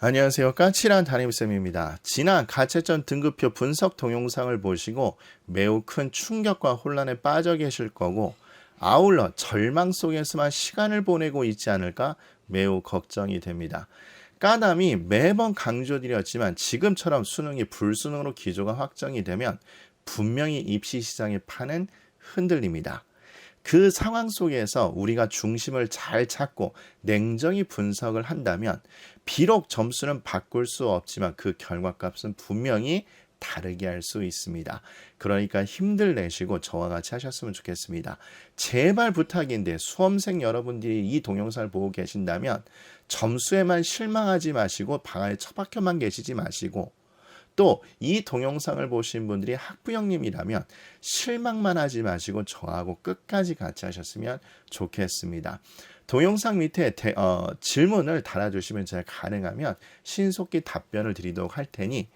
안녕하세요. 까칠한 담임쌤입니다. 지난 가채점 등급표 분석 동영상을 보시고 매우 큰 충격과 혼란에 빠져 계실 거고 아울러 절망 속에서만 시간을 보내고 있지 않을까 매우 걱정이 됩니다. 까담이 매번 강조드렸지만 지금처럼 수능이 불수능으로 기조가 확정이 되면 분명히 입시 시장의 판은 흔들립니다. 그 상황 속에서 우리가 중심을 잘 찾고 냉정히 분석을 한다면 비록 점수는 바꿀 수 없지만 그 결과값은 분명히 다르게 할 수 있습니다. 그러니까 힘들 내시고 저와 같이 하셨으면 좋겠습니다. 제발 부탁인데 수험생 여러분들이 이 동영상을 보고 계신다면 점수에만 실망하지 마시고 방 안에 처박혀만 계시지 마시고 또 이 동영상을 보신 분들이 학부형님이라면 실망만 하지 마시고 저하고 끝까지 같이 하셨으면 좋겠습니다. 동영상 밑에 대, 어, 질문을 달아주시면 제가 가능하면 신속히 답변을 드리도록 할 테니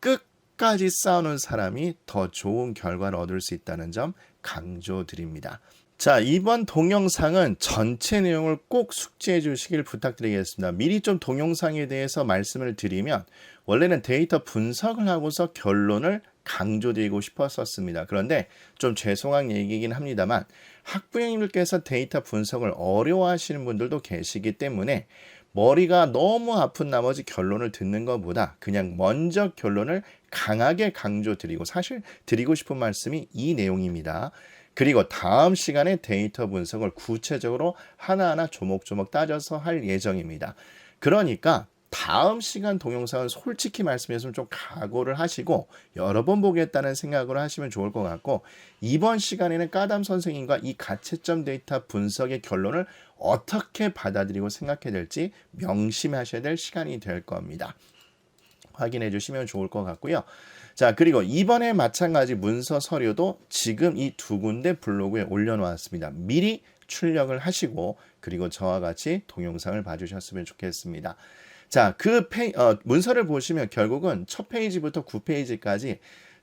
끝까지 싸우는 사람이 더 좋은 결과를 얻을 수 있다는 점 강조드립니다. 자, 이번 동영상은 전체 내용을 꼭 숙지해 주시길 부탁드리겠습니다. 미리 좀 동영상에 대해서 말씀을 드리면 원래는 데이터 분석을 하고서 결론을 강조드리고 싶었었습니다. 그런데 좀 죄송한 얘기긴 합니다만 학부형님들께서 데이터 분석을 어려워하시는 분들도 계시기 때문에 머리가 너무 아픈 나머지 결론을 듣는 것보다 그냥 먼저 결론을 강하게 강조드리고 사실 드리고 싶은 말씀이 이 내용입니다. 그리고 다음 시간에 데이터 분석을 구체적으로 하나하나 조목조목 따져서 할 예정입니다. 그러니까 다음 시간 동영상은 솔직히 말씀해서 좀 각오를 하시고 여러 번 보겠다는 생각으로 하시면 좋을 것 같고 이번 시간에는 까담 선생님과 이 가채점 데이터 분석의 결론을 어떻게 받아들이고 생각해야 될지 명심하셔야 될 시간이 될 겁니다. 확인해 주시면 좋을 것 같고요. 자, 그리고 이번에 마찬가지 문서 서류도 지금 이 두 군데 블로그에 올려놓았습니다. 미리 출력을 하시고 그리고 저와 같이 동영상을 봐주셨으면 좋겠습니다. 자, 그 페이, 어, 문서를 보시면 결국은 첫 페이지부터 9페이지까지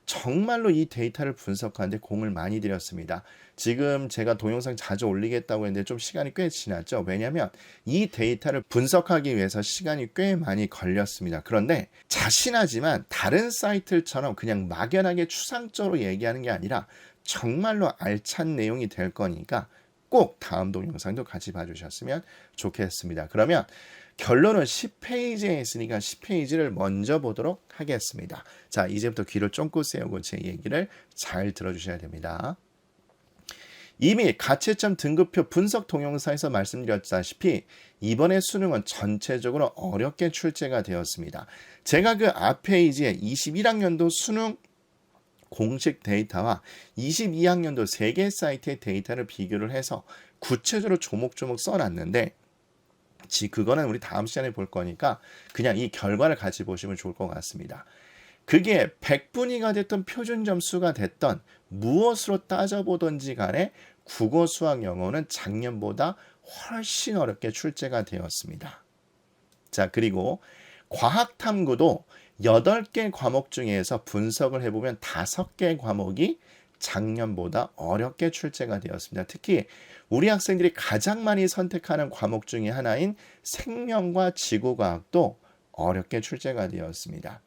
정말로 이 데이터를 분석하는데 공을 많이 들였습니다. 지금 제가 동영상 자주 올리겠다고 했는데 좀 시간이 꽤 지났죠. 왜냐하면 이 데이터를 분석하기 위해서 시간이 꽤 많이 걸렸습니다. 그런데 자신하지만 다른 사이트처럼 그냥 막연하게 추상적으로 얘기하는 게 아니라 정말로 알찬 내용이 될 거니까 꼭 다음 동영상도 같이 봐주셨으면 좋겠습니다. 그러면 결론은 10페이지에 있으니까 10페이지를 먼저 보도록 하겠습니다. 자, 이제부터 귀를 쫑긋 세우고 제 얘기를 잘 들어주셔야 됩니다. 이미 가채점 등급표 분석 동영상에서 말씀드렸다시피 이번에 수능은 전체적으로 어렵게 출제가 되었습니다. 제가 그 앞 페이지에 21학년도 수능 공식 데이터와 22학년도 세개 사이트의 데이터를 비교를 해서 구체적으로 조목조목 써놨는데 지 그거는 우리 다음 시간에 볼 거니까 그냥 이 결과를 같이 보시면 좋을 것 같습니다. 그게 100분위가 됐던 표준 점수가 됐던 무엇으로 따져보던지 간에 국어, 수학, 영어는 작년보다 훨씬 어렵게 출제가 되었습니다. 자, 그리고 과학 탐구도 8개 과목 중에서 분석을 해보면 5개 과목이 작년보다 어렵게 출제가 되었습니다. 특히 우리 학생들이 가장 많이 선택하는 과목 중의 하나인 생명과 지구과학도 어렵게 출제가 되었습니다.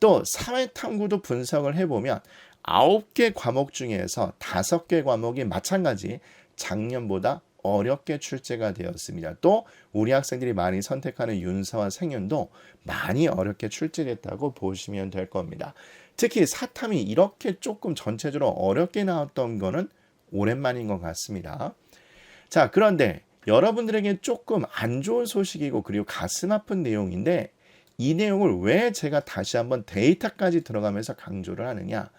또 사회탐구도 분석을 해보면 9개 과목 중에서 5개 과목이 마찬가지 작년보다 어렵게 출제가 되었습니다. 또 우리 학생들이 많이 선택하는 윤사와 생윤도 많이 어렵게 출제됐다고 보시면 될 겁니다. 특히 사탐이 이렇게 조금 전체적으로 어렵게 나왔던 거는 오랜만인 것 같습니다. 자, 그런데 여러분들에게 조금 안 좋은 소식이고 그리고 가슴 아픈 내용인데 이 내용을 왜 제가 다시 한번 데이터까지 들어가면서 강조를 하느냐?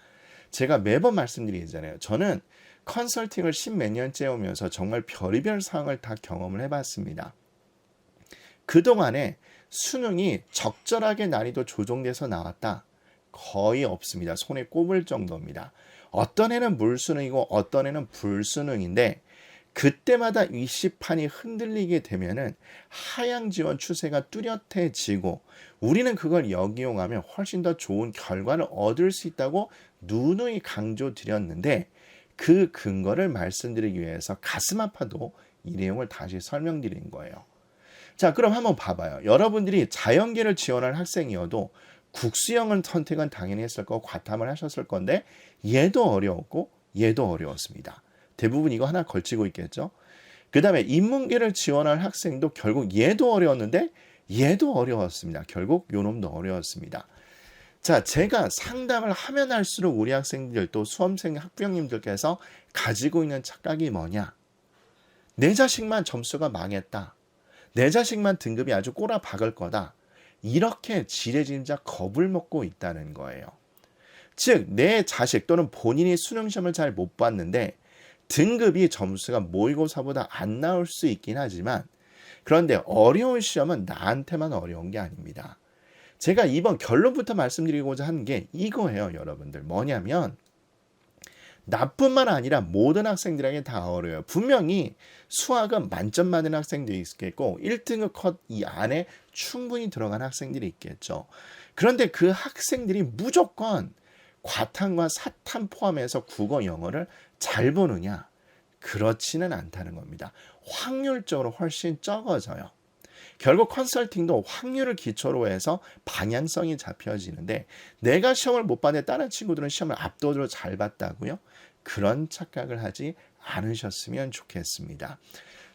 제가 매번 말씀드리잖아요. 저는 컨설팅을 십몇 년째 오면서 정말 별의별 상황을 다 경험을 해봤습니다. 그동안에 수능이 적절하게 난이도 조정돼서 나왔다. 거의 없습니다. 손에 꼽을 정도입니다. 어떤 애는 물수능이고 어떤 애는 불수능인데 그때마다 위시판이 흔들리게 되면은 하향 지원 추세가 뚜렷해지고 우리는 그걸 역이용하면 훨씬 더 좋은 결과를 얻을 수 있다고 누누이 강조드렸는데 그 근거를 말씀드리기 위해서 가슴 아파도 이 내용을 다시 설명드린 거예요. 자, 그럼 한번 봐봐요. 여러분들이 자연계를 지원할 학생이어도 국수형을 선택은 당연히 했을 거고 과탐을 하셨을 건데 얘도 어려웠고 얘도 어려웠습니다. 대부분 이거 하나 걸치고 있겠죠. 그 다음에 인문계를 지원할 학생도 결국 얘도 어려웠는데 얘도 어려웠습니다. 결국 요 놈도 어려웠습니다. 자, 제가 상담을 하면 할수록 우리 학생들 또 수험생 학부형님들께서 가지고 있는 착각이 뭐냐? 내 자식만 점수가 망했다. 내 자식만 등급이 아주 꼬라 박을 거다. 이렇게 지레짐작 겁을 먹고 있다는 거예요. 즉, 내 자식 또는 본인이 수능 시험을 잘 못 봤는데 등급이 점수가 모의고사보다 안 나올 수 있긴 하지만 그런데 어려운 시험은 나한테만 어려운 게 아닙니다. 제가 이번 결론부터 말씀드리고자 하는 게 이거예요, 여러분들. 뭐냐면 나뿐만 아니라 모든 학생들에게 다 어려워요. 분명히 수학은 만점 맞는 학생들이 있겠고 1등급 컷 이 안에 충분히 들어간 학생들이 있겠죠. 그런데 그 학생들이 무조건 과탐과 사탐 포함해서 국어 영어를 잘 보느냐? 그렇지는 않다는 겁니다. 확률적으로 훨씬 적어져요. 결국 컨설팅도 확률을 기초로 해서 방향성이 잡혀지는데 내가 시험을 못 봤는데 다른 친구들은 시험을 압도적으로 잘 봤다고요? 그런 착각을 하지 않으셨으면 좋겠습니다.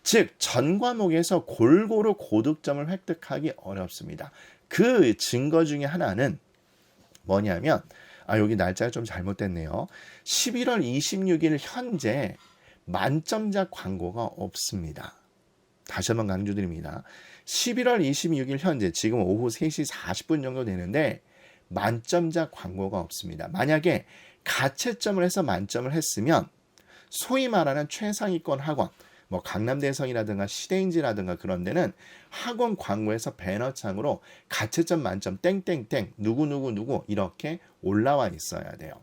즉, 전 과목에서 골고루 고득점을 획득하기 어렵습니다. 그 증거 중에 하나는 뭐냐면, 아, 여기 날짜가 좀 잘못됐네요. 11월 26일 현재 만점작 광고가 없습니다. 다시 한번 강조드립니다. 11월 26일 현재 지금 오후 3시 40분 정도 되는데 만점작 광고가 없습니다. 만약에 가채점을 해서 만점을 했으면 소위 말하는 최상위권 학원, 뭐 강남대성이라든가 시대인지라든가 그런 데는 학원 광고에서 배너창으로 가채점 만점 땡땡땡 누구누구 누구 이렇게 올라와 있어야 돼요.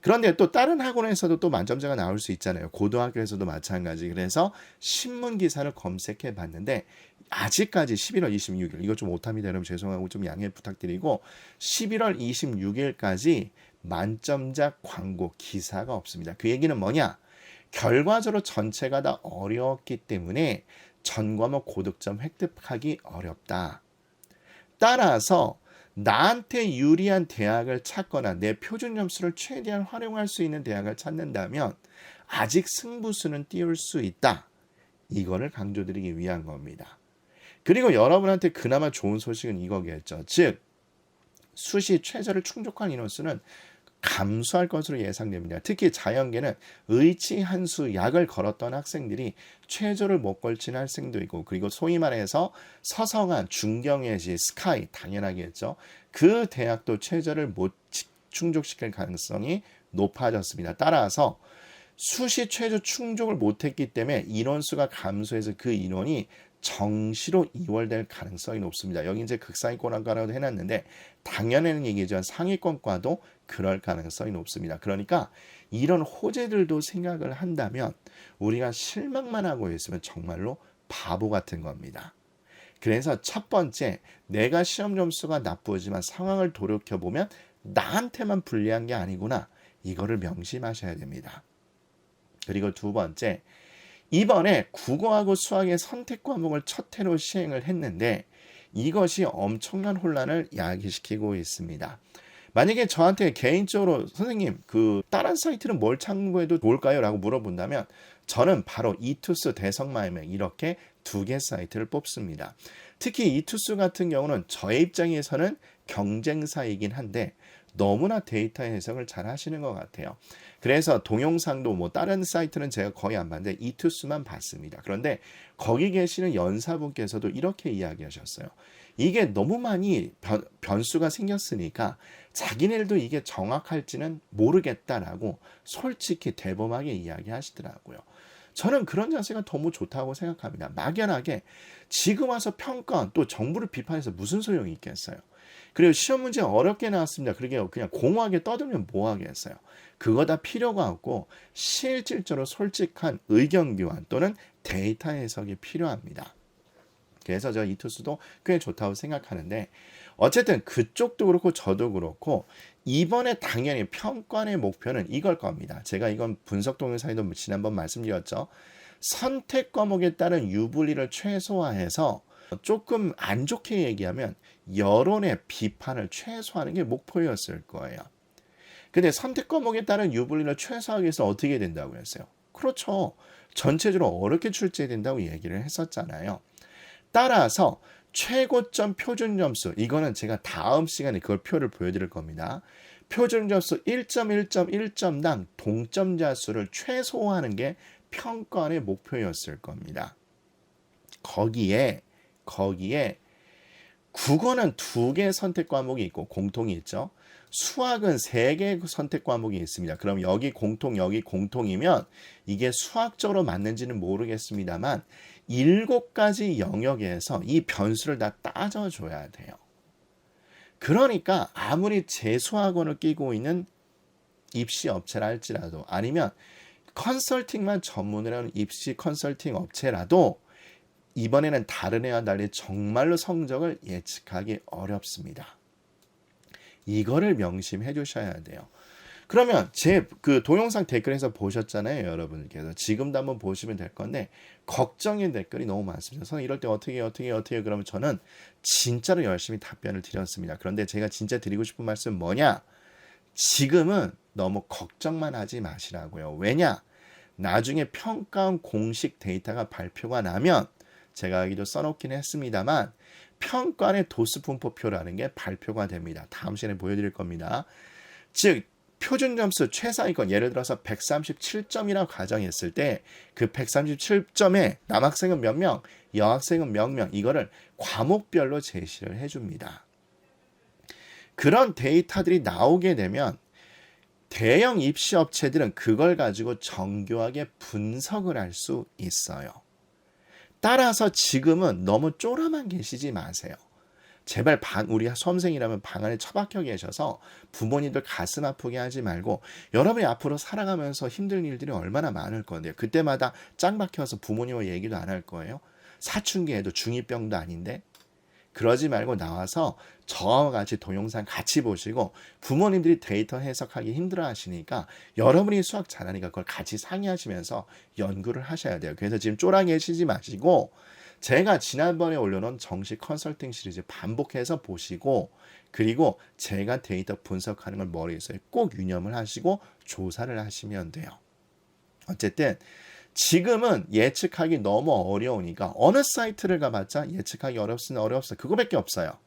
그런데 또 다른 학원에서도 또 만점자가 나올 수 있잖아요. 고등학교에서도 마찬가지. 그래서 신문 기사를 검색해 봤는데 아직까지 11월 26일 이거 좀 오답니다 여러분 죄송하고 좀 양해 부탁드리고 11월 26일까지 만점작 광고 기사가 없습니다. 그 얘기는 뭐냐? 결과적으로 전체가 다 어려웠기 때문에 전 과목 고득점 획득하기 어렵다. 따라서 나한테 유리한 대학을 찾거나 내 표준 점수를 최대한 활용할 수 있는 대학을 찾는다면 아직 승부수는 띄울 수 있다. 이거를 강조드리기 위한 겁니다. 그리고 여러분한테 그나마 좋은 소식은 이거겠죠. 즉, 수시 최저를 충족한 인원수는 감소할 것으로 예상됩니다. 특히 자연계는 의치 한수 약을 걸었던 학생들이 최저를 못 걸친 학생도 있고 그리고 소위 말해서 서성한 중경예지 스카이 당연하겠죠. 그 대학도 최저를 못 충족시킬 가능성이 높아졌습니다. 따라서 수시 최저 충족을 못했기 때문에 인원수가 감소해서 그 인원이 정시로 이월될 가능성이 높습니다. 여기 이제 극상위권 학과라고 해놨는데 당연한 얘기죠. 상위권과도 그럴 가능성이 높습니다. 그러니까 이런 호재들도 생각을 한다면 우리가 실망만 하고 있으면 정말로 바보 같은 겁니다. 그래서 첫 번째, 내가 시험 점수가 나쁘지만 상황을 돌이켜 보면 나한테만 불리한 게 아니구나. 이거를 명심하셔야 됩니다. 그리고 두 번째, 이번에 국어하고 수학의 선택 과목을 첫 해로 시행을 했는데 이것이 엄청난 혼란을 야기시키고 있습니다. 만약에 저한테 개인적으로 선생님 그 다른 사이트는 뭘 참고해도 좋을까요? 라고 물어본다면 저는 바로 이투스 대성마이맥 이렇게 두 개 사이트를 뽑습니다. 특히 이투스 같은 경우는 저의 입장에서는 경쟁사이긴 한데 너무나 데이터 해석을 잘 하시는 것 같아요. 그래서 동영상도 뭐 다른 사이트는 제가 거의 안 봤는데 이투스만 봤습니다. 그런데 거기 계시는 연사분께서도 이렇게 이야기하셨어요. 이게 너무 많이 변, 변수가 생겼으니까 자기네들도 이게 정확할지는 모르겠다라고 솔직히 대범하게 이야기하시더라고요. 저는 그런 자세가 너무 좋다고 생각합니다. 막연하게 지금 와서 평가 또 정부를 비판해서 무슨 소용이 있겠어요. 그리고 시험 문제 어렵게 나왔습니다. 그러게 그냥 공허하게 떠들면 뭐 하겠어요. 그거 다 필요가 없고 실질적으로 솔직한 의견 교환 또는 데이터 해석이 필요합니다. 그래서 저 이투스도 꽤 좋다고 생각하는데 어쨌든 그쪽도 그렇고 저도 그렇고 이번에 당연히 평가의 목표는 이걸 겁니다. 제가 이건 분석 동영상에도 지난번 말씀드렸죠. 선택 과목에 따른 유불리를 최소화해서 조금 안 좋게 얘기하면 여론의 비판을 최소화하는 게 목표였을 거예요. 근데 선택 과목에 따른 유불리를 최소화하기 위해서 어떻게 된다고 했어요? 그렇죠. 전체적으로 어렵게 출제된다고 얘기를 했었잖아요. 따라서 최고점 표준 점수 이거는 제가 다음 시간에 그걸 표를 보여드릴 겁니다. 표준 점수 1.1.1점당 동점자 수를 최소화하는 게 평가원의 목표였을 겁니다. 거기에 거기에 국어는 두 개 선택 과목이 있고 공통이 있죠. 수학은 세 개 선택 과목이 있습니다. 그럼 여기 공통, 여기 공통이면 이게 수학적으로 맞는지는 모르겠습니다만 일곱 가지 영역에서 이 변수를 다 따져줘야 돼요. 그러니까 아무리 재수학원을 끼고 있는 입시 업체라 할지라도 아니면 컨설팅만 전문을 하는 입시 컨설팅 업체라도 이번에는 다른 애와 달리 정말로 성적을 예측하기 어렵습니다. 이거를 명심해 주셔야 돼요. 그러면 제 그 동영상 댓글에서 보셨잖아요, 여러분께서. 지금도 한번 보시면 될 건데 걱정인 댓글이 너무 많습니다. 저는 이럴 때 어떻게 어떻게 어떻게 그러면 저는 진짜로 열심히 답변을 드렸습니다. 그런데 제가 진짜 드리고 싶은 말씀은 뭐냐? 지금은 너무 걱정만 하지 마시라고요. 왜냐? 나중에 평가원 공식 데이터가 발표가 나면 제가 여기도 써놓긴 했습니다만 평가원의 도수 분포표라는 게 발표가 됩니다. 다음 시간에 보여드릴 겁니다. 즉 표준 점수 최상위권 예를 들어서 137점이라고 가정했을 때 그 137점에 남학생은 몇 명, 여학생은 몇 명 이거를 과목별로 제시를 해 줍니다. 그런 데이터들이 나오게 되면 대형 입시 업체들은 그걸 가지고 정교하게 분석을 할 수 있어요. 따라서 지금은 너무 쪼라만 계시지 마세요. 제발 방, 우리 수험생이라면 방 안에 처박혀 계셔서 부모님들 가슴 아프게 하지 말고 여러분이 앞으로 살아가면서 힘든 일들이 얼마나 많을 건데요. 그때마다 짱 박혀서 부모님과 얘기도 안 할 거예요. 사춘기에도 중2병도 아닌데 그러지 말고 나와서 저와 같이 동영상 같이 보시고 부모님들이 데이터 해석하기 힘들어 하시니까 여러분이 수학 잘하니까 그걸 같이 상의하시면서 연구를 하셔야 돼요. 그래서 지금 쪼랑 계시지 마시고 제가 지난번에 올려놓은 정식 컨설팅 시리즈 반복해서 보시고 그리고 제가 데이터 분석하는 걸 머리에서 꼭 유념을 하시고 조사를 하시면 돼요. 어쨌든 지금은 예측하기 너무 어려우니까 어느 사이트를 가봤자 예측하기 어렵으면 어렵어 그거밖에 없어요.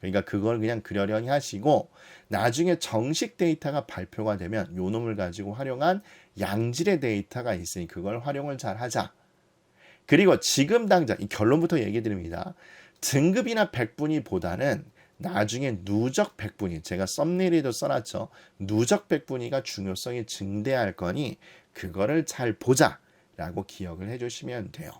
그러니까 그걸 그냥 그려려니 하시고 나중에 정식 데이터가 발표가 되면 요 놈을 가지고 활용한 양질의 데이터가 있으니 그걸 활용을 잘 하자. 그리고 지금 당장 이 결론부터 얘기 드립니다. 등급이나 백분위보다는 나중에 누적 백분위 제가 썸네일에도 써놨죠. 누적 백분위가 중요성이 증대할 거니 그거를 잘 보자라고 기억을 해주시면 돼요.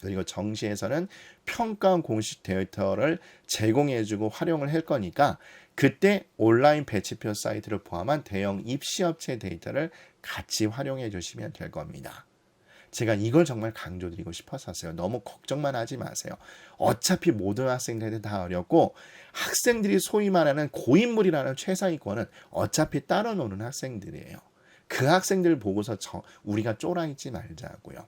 그리고 정시에서는 평가원 공식 데이터를 제공해주고 활용을 할 거니까 그때 온라인 배치표 사이트를 포함한 대형 입시업체 데이터를 같이 활용해 주시면 될 겁니다. 제가 이걸 정말 강조드리고 싶었었어요. 너무 걱정만 하지 마세요. 어차피 모든 학생들한테 다 어렵고 학생들이 소위 말하는 고인물이라는 최상위권은 어차피 따로 노는 학생들이에요. 그 학생들 보고서 저, 우리가 쫄아있지 말자고요.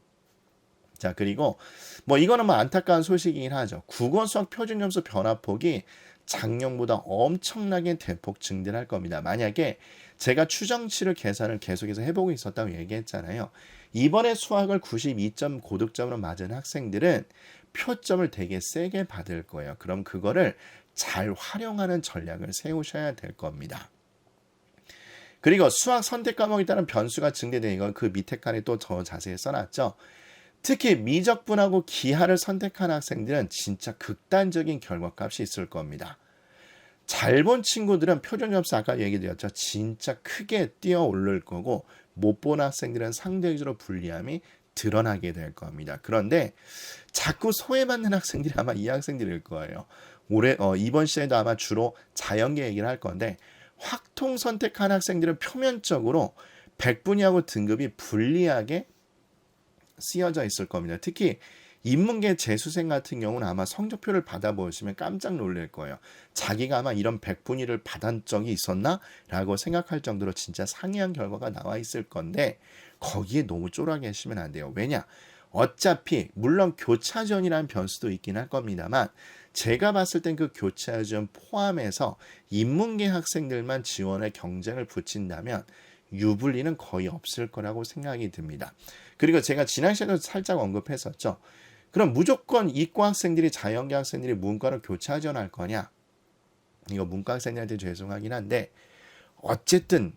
자 그리고 뭐 이거는 뭐 안타까운 소식이긴 하죠. 국어 수학 표준 점수 변화폭이 작년보다 엄청나게 대폭 증대할 겁니다. 만약에 제가 추정치를 계산을 계속해서 해보고 있었다고 얘기했잖아요. 이번에 수학을 92점 고득점으로 맞은 학생들은 표점을 되게 세게 받을 거예요. 그럼 그거를 잘 활용하는 전략을 세우셔야 될 겁니다. 그리고 수학 선택 과목에 따른 변수가 증대되는 건그 밑에 칸에 또 더 자세히 써놨죠. 특히 미적분하고 기하를 선택한 학생들은 진짜 극단적인 결과값이 있을 겁니다. 잘 본 친구들은 표준 점수 아까 얘기 드렸죠. 진짜 크게 뛰어 오를 거고 못 본 학생들은 상대적으로 불리함이 드러나게 될 겁니다. 그런데 자꾸 소외받는 학생들이 아마 이 학생들일 거예요. 올해 어, 이번 시에도 아마 주로 자연계 얘기를 할 건데 확통 선택한 학생들은 표면적으로 백분위하고 등급이 불리하게 쓰여져 있을 겁니다. 특히 인문계 재수생 같은 경우는 아마 성적표를 받아보시면 깜짝 놀랄 거예요. 자기가 아마 이런 백분위를 받은 적이 있었나? 라고 생각할 정도로 진짜 상이한 결과가 나와 있을 건데 거기에 너무 쫄아 계시면 안 돼요. 왜냐? 어차피 물론 교차전이라는 변수도 있긴 할 겁니다만 제가 봤을 땐 그 교차전 포함해서 인문계 학생들만 지원에 경쟁을 붙인다면 유불리는 거의 없을 거라고 생각이 듭니다. 그리고 제가 지난 시간에도 살짝 언급했었죠. 그럼 무조건 이과 학생들이 자연계 학생들이 문과로 교차 전할 거냐? 이거 문과 학생들한테 죄송하긴 한데 어쨌든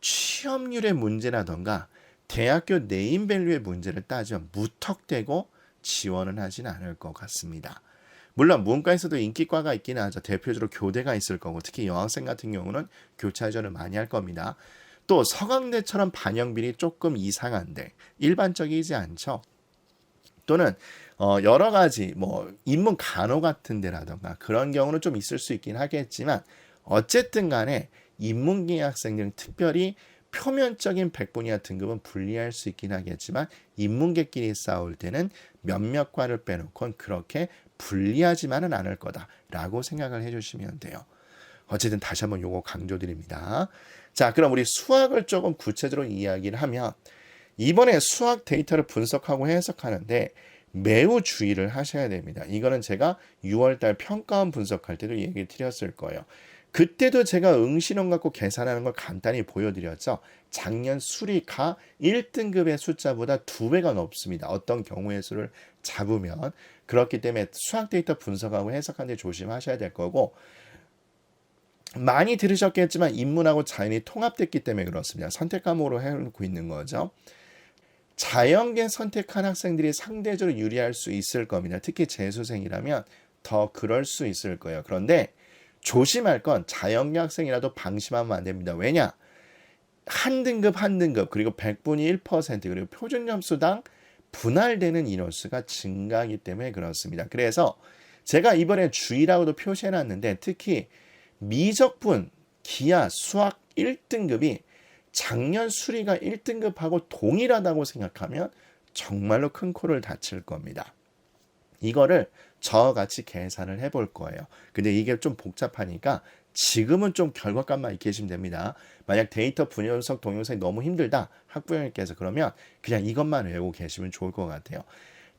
취업률의 문제라던가 대학교 네임밸류의 문제를 따지면 무턱대고 지원은 하진 않을 것 같습니다. 물론 문과에서도 인기과가 있긴 하죠. 대표적으로 교대가 있을 거고 특히 여학생 같은 경우는 교차전을 많이 할 겁니다. 또 서강대처럼 반영비리 조금 이상한데 일반적이지 않죠. 또는 어 여러 가지 뭐 인문 간호 같은 데라던가 그런 경우는 좀 있을 수 있긴 하겠지만 어쨌든 간에 인문계 학생들은 특별히 표면적인 백분위와 등급은 분리할 수 있긴 하겠지만 인문계끼리 싸울 때는 몇몇 과를 빼놓곤 그렇게 불리하지만은 않을 거다라고 생각을 해주시면 돼요. 어쨌든 다시 한번 요거 강조드립니다. 자, 그럼 우리 수학을 조금 구체적으로 이야기를 하면 이번에 수학 데이터를 분석하고 해석하는데 매우 주의를 하셔야 됩니다. 이거는 제가 6월달 평가원 분석할 때도 얘기 드렸을 거예요. 그때도 제가 응시론 갖고 계산하는 걸 간단히 보여드렸죠. 작년 수리가 1등급의 숫자보다 2배가 높습니다. 어떤 경우의 수를 잡으면. 그렇기 때문에 수학 데이터 분석하고 해석하는데 조심하셔야 될 거고, 많이 들으셨겠지만 인문하고 자연이 통합됐기 때문에 그렇습니다. 선택 과목으로 해놓고 있는 거죠. 자연계 선택한 학생들이 상대적으로 유리할 수 있을 겁니다. 특히 재수생이라면 더 그럴 수 있을 거예요. 그런데 조심할 건 자연계 학생이라도 방심하면 안 됩니다. 왜냐? 한 등급 한 등급 그리고 100분이 1% 그리고 표준 점수당 분할되는 인원수가 증가하기 때문에 그렇습니다. 그래서 제가 이번에 주의라고도 표시해 놨는데 특히 미적분, 기하, 수학 1등급이 작년 수리가 1등급하고 동일하다고 생각하면 정말로 큰 코를 다칠 겁니다. 이거를 저와 같이 계산을 해볼 거예요. 근데 이게 좀 복잡하니까 지금은 좀 결과값만 익히 계시면 됩니다. 만약 데이터 분석 동영상이 너무 힘들다 학부형님께서 그러면 그냥 이것만 외우고 계시면 좋을 것 같아요.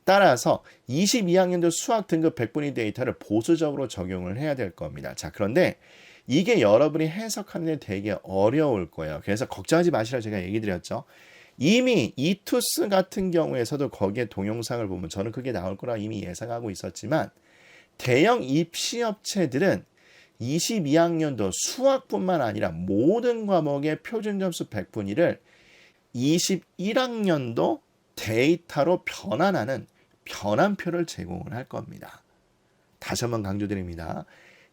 따라서 22학년도 수학 등급 100분위 데이터를 보수적으로 적용을 해야 될 겁니다. 자, 그런데 이게 여러분이 해석하는 데 되게 어려울 거예요. 그래서 걱정하지 마시라 제가 얘기 드렸죠. 이미 이투스 같은 경우에서도 거기에 동영상을 보면 저는 그게 나올 거라 이미 예상하고 있었지만 대형 입시업체들은 22학년도 수학뿐만 아니라 모든 과목의 표준 점수 100분위를 21학년도 데이터로 변환하는 변환표를 제공을 할 겁니다. 다시 한번 강조드립니다.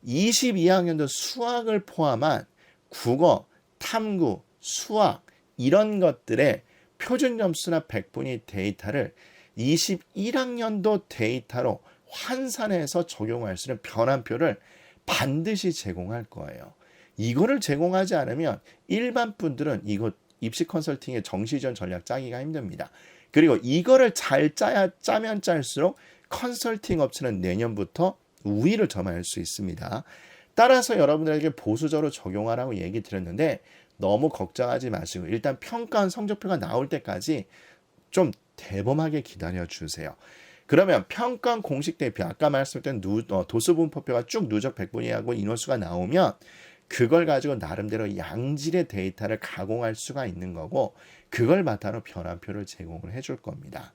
22학년도 수학을 포함한 국어, 탐구, 수학 이런 것들의 표준 점수나 백분위 데이터를 21학년도 데이터로 환산해서 적용할 수 있는 변환표를 반드시 제공할 거예요. 이거를 제공하지 않으면 일반 분들은 이거 입시 컨설팅의 정시전 전략 짜기가 힘듭니다. 그리고 이거를 잘 짜야 짜면 짤수록 컨설팅 업체는 내년부터 우위를 점할 수 있습니다. 따라서 여러분들에게 보수적으로 적용하라고 얘기 드렸는데 너무 걱정하지 마시고 일단 평가원 성적표가 나올 때까지 좀 대범하게 기다려 주세요. 그러면 평가원 공식 대표 아까 말씀드린 어, 도수 분포표가 쭉 누적 백분위하고 인원수가 나오면 그걸 가지고 나름대로 양질의 데이터를 가공할 수가 있는 거고 그걸 바탕으로 변환표를 제공을 해줄 겁니다.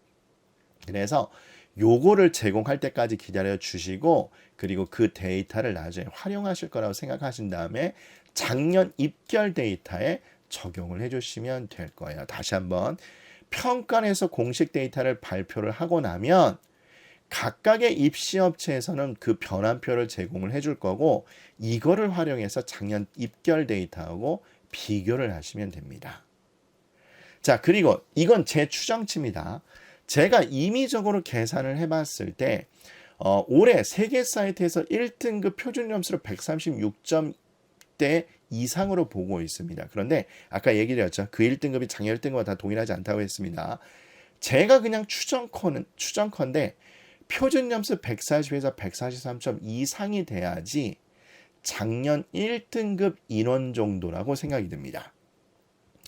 그래서 요거를 제공할 때까지 기다려 주시고 그리고 그 데이터를 나중에 활용하실 거라고 생각하신 다음에 작년 입결 데이터에 적용을 해 주시면 될 거예요. 다시 한번 평가에서 공식 데이터를 발표를 하고 나면 각각의 입시업체에서는 그 변환표를 제공을 해줄 거고 이거를 활용해서 작년 입결 데이터하고 비교를 하시면 됩니다. 자, 그리고 이건 제 추정치입니다. 제가 임의적으로 계산을 해봤을 때 어, 올해 세계 사이트에서 1등급 표준 점수를 136점대 이상으로 보고 있습니다. 그런데 아까 얘기 드렸죠. 그 1등급이 작년 1등급과 다 동일하지 않다고 했습니다. 제가 그냥 추정컨은 추정컨데 표준 점수 140에서 143점 이상이 돼야지 작년 1등급 인원 정도라고 생각이 듭니다.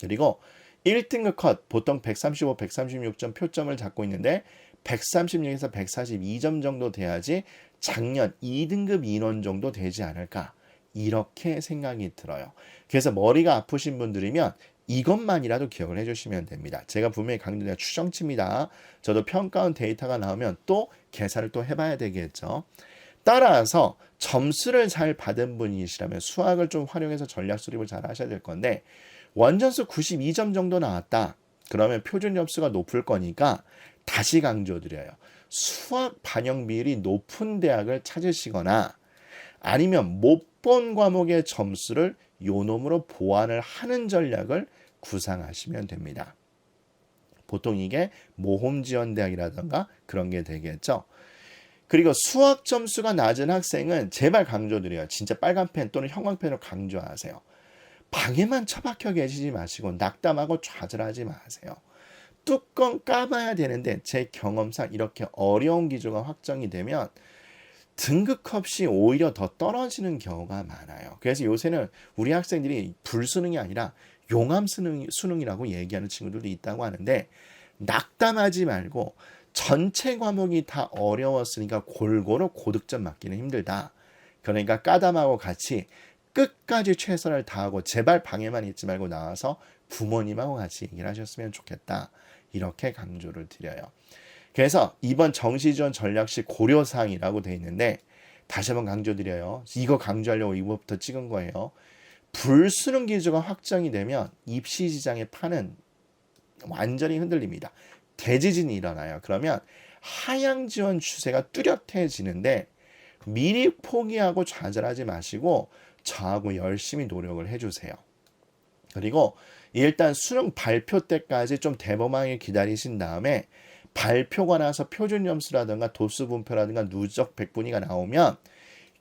그리고 1등급 컷 보통 135, 136점 표점을 잡고 있는데 136에서 142점 정도 돼야지 작년 2등급 인원 정도 되지 않을까 이렇게 생각이 들어요. 그래서 머리가 아프신 분들이면 이것만이라도 기억을 해주시면 됩니다. 제가 분명히 강조드린 추정치입니다. 저도 평가원 데이터가 나오면 또 계산을 또 해봐야 되겠죠. 따라서 점수를 잘 받은 분이시라면 수학을 좀 활용해서 전략 수립을 잘 하셔야 될 건데 원전수 92점 정도 나왔다. 그러면 표준 점수가 높을 거니까 다시 강조드려요. 수학 반영 비율이 높은 대학을 찾으시거나 아니면 못 본 과목의 점수를 요놈으로 보완을 하는 전략을 구상하시면 됩니다. 보통 이게 모홈 지원 대학이라던가 그런 게 되겠죠. 그리고 수학 점수가 낮은 학생은 제발 강조드려요. 진짜 빨간 펜 또는 형광펜으로 강조하세요. 방에만 처박혀 계시지 마시고 낙담하고 좌절하지 마세요. 뚜껑 까봐야 되는데 제 경험상 이렇게 어려운 기조가 확정이 되면 등급컷이 오히려 더 떨어지는 경우가 많아요. 그래서 요새는 우리 학생들이 불수능이 아니라 용암 수능, 수능이라고 얘기하는 친구들도 있다고 하는데 낙담하지 말고 전체 과목이 다 어려웠으니까 골고루 고득점 맞기는 힘들다. 그러니까 까담하고 같이 끝까지 최선을 다하고 제발 방에만 있지 말고 나와서 부모님하고 같이 얘기를 하셨으면 좋겠다. 이렇게 강조를 드려요. 그래서 이번 정시지원 전략식 고려사항이라고 돼 있는데 다시 한번 강조드려요. 이거 강조하려고 이거부터 찍은 거예요. 불수능 기조가 확정이 되면 입시 시장의 판은 완전히 흔들립니다. 대지진이 일어나요. 그러면 하향 지원 추세가 뚜렷해지는데 미리 포기하고 좌절하지 마시고 저하고 열심히 노력을 해주세요. 그리고 일단 수능 발표 때까지 좀 대범하게 기다리신 다음에 발표가 나서 표준 점수라든가 도수 분표라든가 누적 백분위가 나오면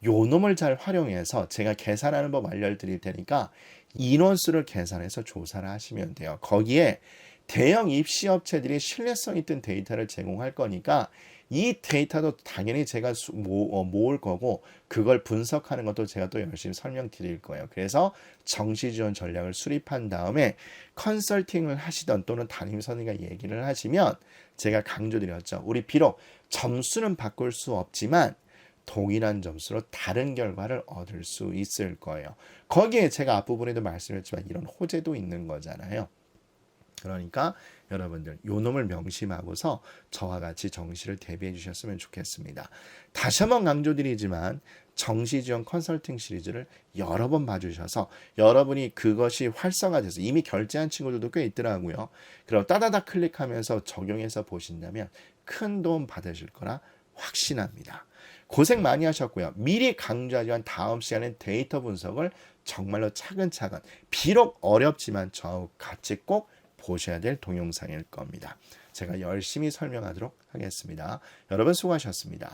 요 놈을 잘 활용해서 제가 계산하는 법 알려드릴 테니까 인원수를 계산해서 조사를 하시면 돼요. 거기에 대형 입시 업체들이 신뢰성 있던 데이터를 제공할 거니까 이 데이터도 당연히 제가 어, 모을 거고 그걸 분석하는 것도 제가 또 열심히 설명드릴 거예요. 그래서 정시 지원 전략을 수립한 다음에 컨설팅을 하시던 또는 담임 선생님과 얘기를 하시면 제가 강조드렸죠. 우리 비록 점수는 바꿀 수 없지만 동일한 점수로 다른 결과를 얻을 수 있을 거예요. 거기에 제가 앞부분에도 말씀했지만 이런 호재도 있는 거잖아요. 그러니까 여러분들 요 놈을 명심하고서 저와 같이 정시를 대비해 주셨으면 좋겠습니다. 다시 한번 강조드리지만 정시 지원 컨설팅 시리즈를 여러 번 봐주셔서 여러분이 그것이 활성화돼서 이미 결제한 친구들도 꽤 있더라고요. 그럼 따다닥 클릭하면서 적용해서 보신다면 큰 도움 받으실 거라 확신합니다. 고생 많이 하셨고요. 미리 강조하지만 다음 시간엔 데이터 분석을 정말로 차근차근 비록 어렵지만 저하고 같이 꼭 보셔야 될 동영상일 겁니다. 제가 열심히 설명하도록 하겠습니다. 여러분 수고하셨습니다.